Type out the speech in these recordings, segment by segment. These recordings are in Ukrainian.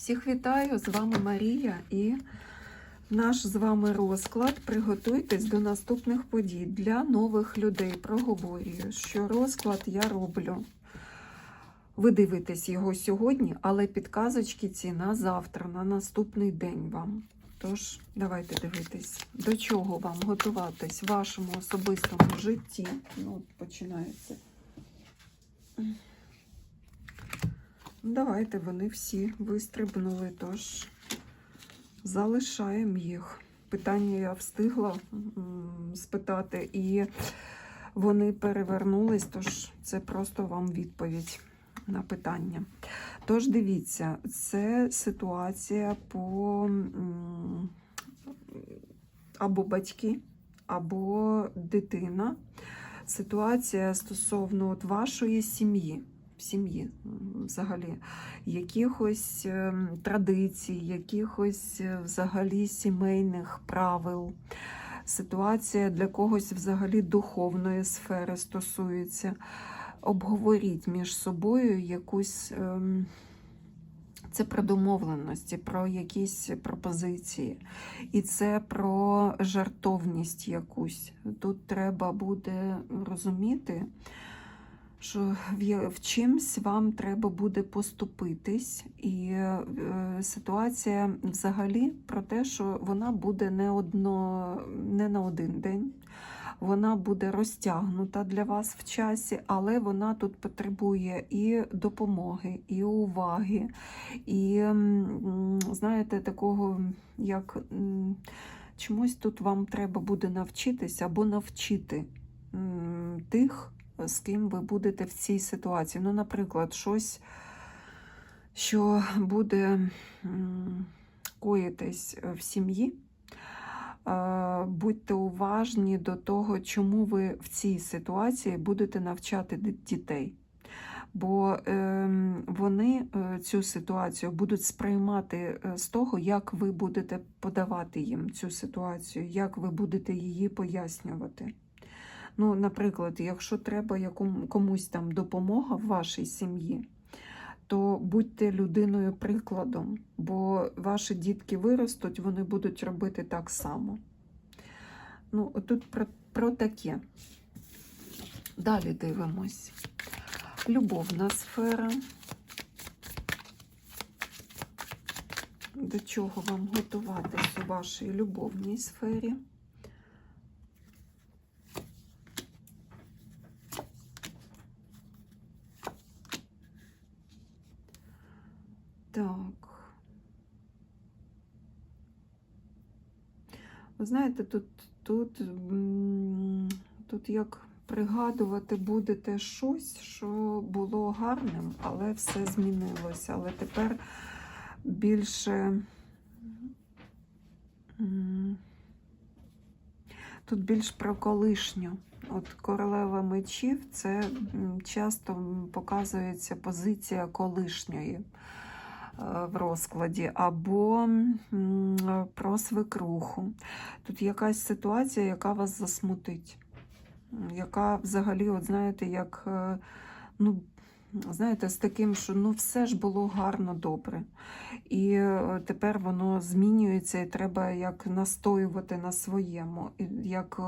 Всіх вітаю! З вами Марія і наш з вами розклад. Приготуйтесь до наступних подій для нових людей. Проговорюю, що розклад я роблю. Ви дивитесь його сьогодні, але підказочки ці на завтра, на наступний день вам. Тож, давайте дивитись, до чого вам готуватись в вашому особистому житті. Ну, починається. Давайте вони всі вистрибнули, тож залишаємо їх. Питання я встигла спитати, і вони перевернулись, тож це просто вам відповідь на питання. Тож дивіться, це ситуація по або батьки, або дитина. Ситуація стосовно от вашої сім'ї в сім'ї взагалі, якихось ем, традицій, якихось е, взагалі сімейних правил. Ситуація для когось взагалі духовної сфери стосується. Обговоріть між собою якусь. ем, Це про домовленості, про якісь пропозиції. І це про жартовність якусь. Тут треба буде розуміти, що в, чимсь вам треба буде поступитись, і е, ситуація взагалі про те, що вона буде не, одно, не на один день. Вона буде розтягнута для вас в часі, але вона тут потребує і допомоги, і уваги, і, знаєте, такого, як чомусь тут вам треба буде навчитись або навчити тих, з ким ви будете в цій ситуації. Ну, наприклад, щось, що буде коїтись в сім'ї. Е, Будьте уважні до того, чому ви в цій ситуації будете навчати дітей. Бо ем, вони е, цю ситуацію будуть сприймати е, з того, як ви будете подавати їм цю ситуацію, як ви будете її пояснювати. Ну, наприклад, якщо треба комусь там допомога в вашій сім'ї, то будьте людиною прикладом, бо ваші дітки виростуть, вони будуть робити так само. Ну, тут про, про таке. Далі дивимось. Любовна сфера. До чого вам готуватись у вашій любовній сфері? Так. Ви знаєте, тут, тут, тут як пригадувати будете щось, що було гарним, але все змінилося. Але тепер більше. Тут більш про колишню. От королева мечів це часто показується позиція колишньої в розкладі, або про свекруху. Тут якась ситуація, яка вас засмутить, яка взагалі, от знаєте, як е, ну, знаєте, з таким, що ну все ж було гарно добре. І е, тепер воно змінюється, і треба як настоювати на своєму, як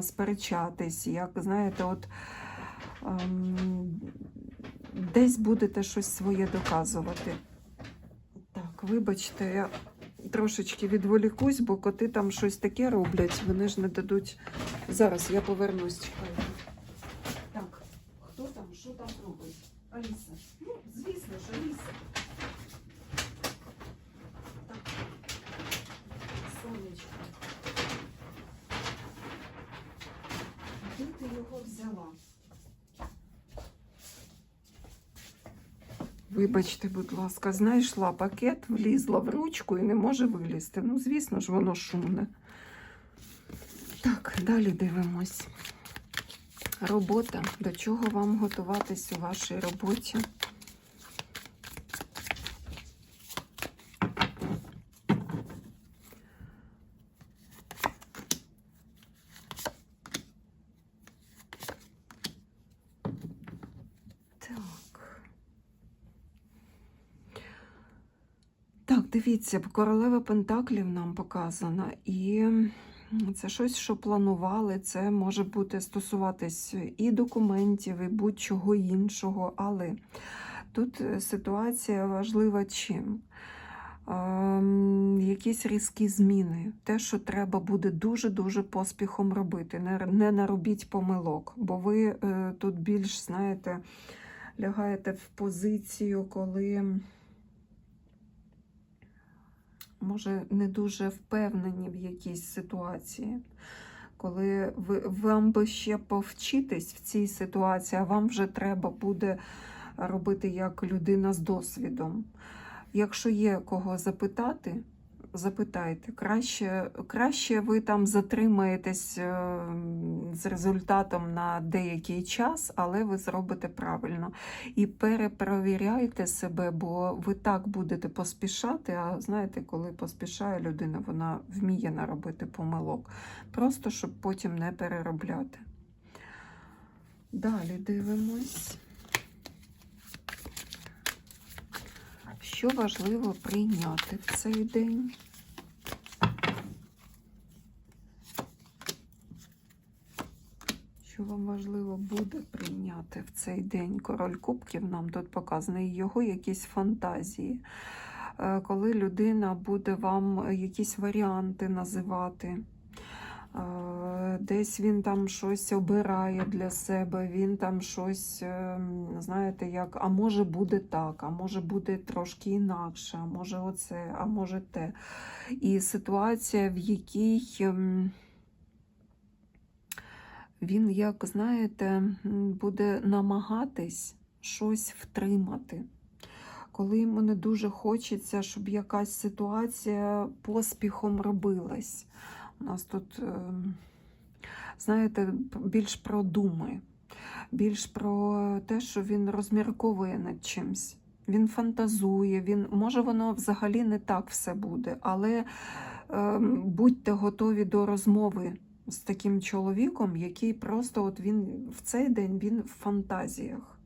сперечатись, як знаєте, от ем, десь будете щось своє доказувати. Так, вибачте, я трошечки відволікусь, бо коти там щось таке роблять, вони ж не дадуть. Зараз я повернусь, чекайте. Так, хто там, що там робить? Аліса. Ну, звісно ж, Аліса. Так. Сонечко. Де ти його взяла? Вибачте, будь ласка, знайшла пакет, влізла в ручку і не може вилізти. Ну, звісно ж, воно шумне. Так, далі дивимось. Робота. До чого вам готуватись у вашій роботі? Так. Дивіться, королева Пентаклів нам показана, і це щось, що планували. Це може бути стосуватись і документів, і будь-чого іншого. Але тут е, ситуація важлива чим? Якісь різкі зміни, те, що треба буде дуже-дуже поспіхом робити. Не, не наробіть помилок, бо ви е, тут більш, знаєте, лягаєте в позицію, коли, може, не дуже впевнені в якійсь ситуації. Коли ви, вам би ще повчитись в цій ситуації, а вам вже треба буде робити як людина з досвідом. Якщо є кого запитати, запитайте. Краще, краще ви там затримаєтесь е, з результатом на деякий час, але ви зробите правильно. І перепровіряйте себе, бо ви так будете поспішати. А знаєте, коли поспішає людина, вона вміє наробити помилок. Просто щоб потім не переробляти. Далі дивимось. Що важливо прийняти в цей день? Що вам важливо буде прийняти в цей день? Король Кубків нам тут показаний, його якісь фантазії. Е, Коли людина буде вам якісь варіанти називати. Десь він там щось обирає для себе, він там щось, е, знаєте, як, а може буде так, а може буде трошки інакше, а може оце, а може те. І ситуація, в якій ем, він, як знаєте, буде намагатись щось втримати. Коли йому не дуже хочеться, щоб якась ситуація поспіхом робилась. У нас тут, ем, знаєте, більш про думи, більш про те, що він розмірковує над чимсь. Він фантазує, він, може, воно взагалі не так все буде, але ем, будьте готові до розмови з таким чоловіком, який просто от він в цей день він в фантазіях.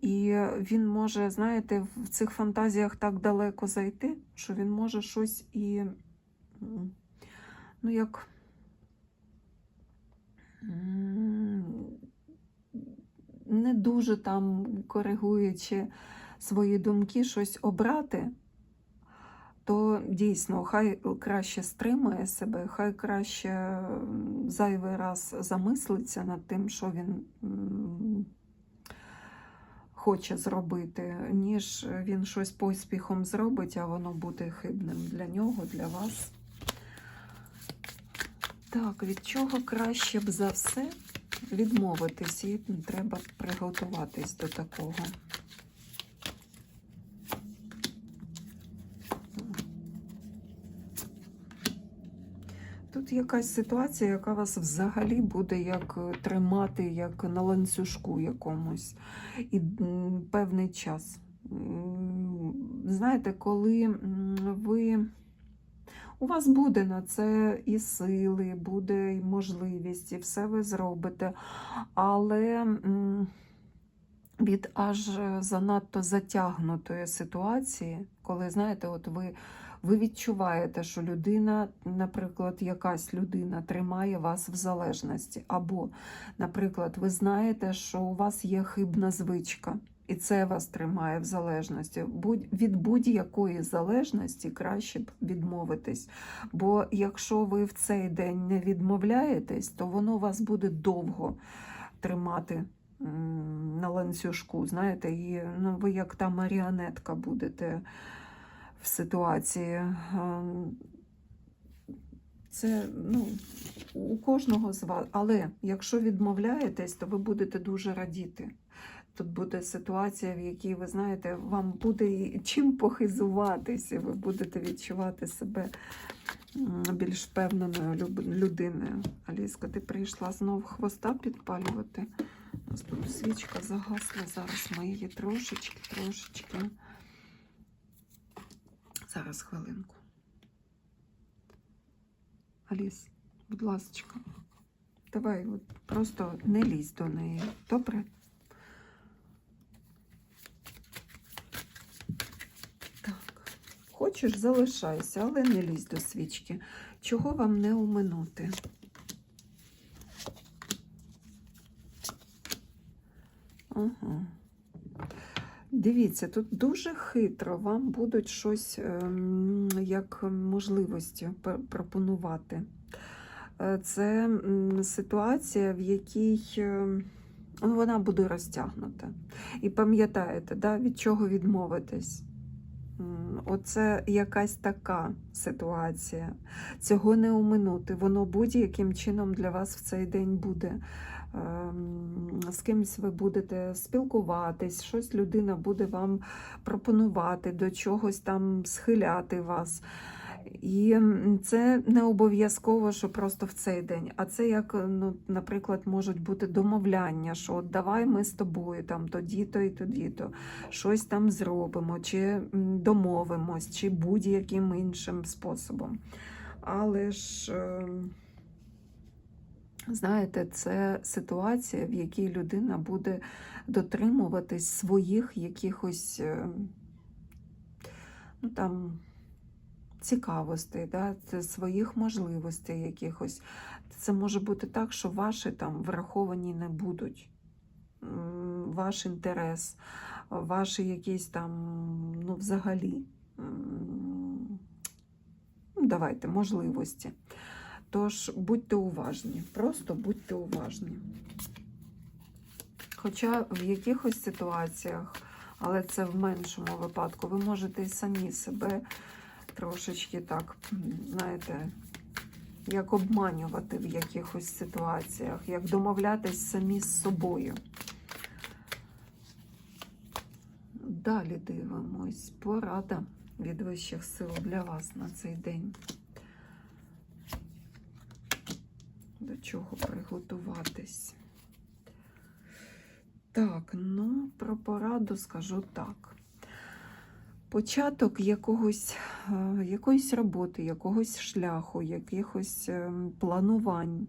І він може, знаєте, в цих фантазіях так далеко зайти, що він може щось і ну як не дуже там коригуючи свої думки, щось обрати, то дійсно хай краще стримує себе, хай краще зайвий раз замислиться над тим, що він хоче зробити, ніж він щось поспіхом зробить, а воно буде хибним для нього, для вас. Так, від чого краще б за все відмовитись, і треба приготуватись до такого. Тут якась ситуація, яка вас взагалі буде як е, тримати, як на ланцюжку якомусь, і певний час. Знаєте, коли ви. У вас буде на це і сили, буде і можливість, і все ви зробите. Але від аж занадто затягнутої ситуації, коли, знаєте, от ви, ви відчуваєте, що людина, наприклад, якась людина тримає вас в залежності. Або, наприклад, ви знаєте, що у вас є хибна звичка. І це вас тримає в залежності. Від будь-якої залежності краще б відмовитись. Бо якщо ви в цей день не відмовляєтесь, то воно вас буде довго тримати на ланцюжку. Знаєте, і ну, ви як та маріонетка будете в ситуації. Ем, Це ну, у кожного з вас. Але якщо відмовляєтесь, то ви будете дуже радіти. Тут буде ситуація, в якій ви знаєте, вам буде чим похизуватися, ви будете відчувати себе більш впевненою людиною. Аліска, ти прийшла знов хвоста підпалювати. У нас тут свічка загасла. Зараз ми трошечки, трошечки. Зараз хвилинку. Аліс, будь ласка, давай от просто не лізь до неї. Добре? Так. Хочеш, залишайся, але не лізь до свічки. Чого вам не оминути? Ага. Дивіться, тут дуже хитро вам будуть щось ем, як можливості пропонувати. Е, Це ситуація, в якій ем, вона буде розтягнута. І пам'ятаєте, да, від чого відмовитись? Оце якась така ситуація. Цього не оминути. Воно будь-яким чином для вас в цей день буде. Ем, З кимось ви будете спілкуватись, щось людина буде вам пропонувати, до чогось там схиляти вас. І це не обов'язково, що просто в цей день. А це як, ну, наприклад, можуть бути домовляння, що от давай ми з тобою там тоді-то і тоді-то щось там зробимо, чи домовимось, чи будь-яким іншим способом. Але ж, е, знаєте, це ситуація, в якій людина буде дотримуватись своїх якихось е, ну, там, цікавостей, да, це своїх можливостей якихось. Це може бути так, що ваші там враховані не будуть. Ваш інтерес, ваші якісь там, ну, взагалі, ну, давайте, можливості. Тож будьте уважні, просто будьте уважні. Хоча в якихось ситуаціях, але це в меншому випадку, ви можете і самі себе трошечки так, знаєте, як обманювати в якихось ситуаціях, як домовлятись самі з собою. Далі дивимось. Порада від вищих сил для вас на цей день. До чого приготуватись? Так, ну, про пораду скажу так. Початок якогось, е, якоїсь роботи, якогось шляху, якихось е, планувань.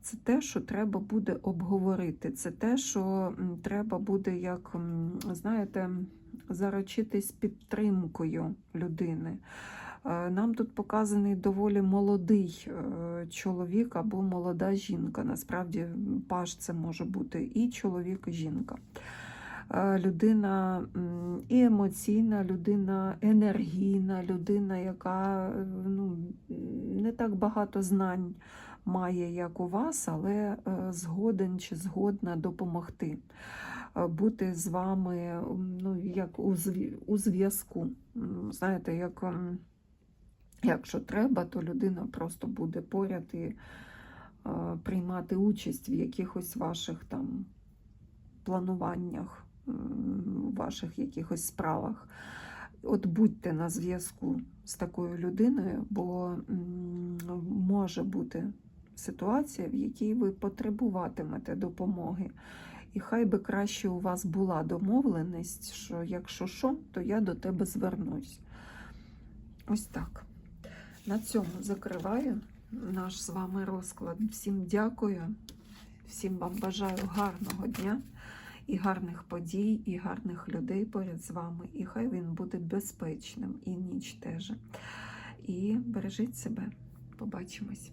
Це те, що треба буде обговорити. Це те, що треба буде, як, знаєте, заручитись підтримкою людини. Е, Нам тут показаний доволі молодий е, чоловік або молода жінка. Насправді, паж це може бути і чоловік, і жінка. Е, Людина і емоційна, людина енергійна, людина, яка е, ну, не так багато знань має, як у вас, але е, згоден чи згодна допомогти. Бути з вами ну, як у зв'я- у зв'язку. Знаєте, як, якщо треба, то людина просто буде поряд і приймати участь в якихось ваших там плануваннях, у ваших якихось справах. От будьте на зв'язку з такою людиною, бо може бути ситуація, в якій ви потребуватимете допомоги. І хай би краще у вас була домовленість, що якщо що, то я до тебе звернусь. Ось так. На цьому закриваю наш з вами розклад. Всім дякую, всім вам бажаю гарного дня і гарних подій, і гарних людей поряд з вами. І хай він буде безпечним і ніч теж. І бережіть себе. Побачимось.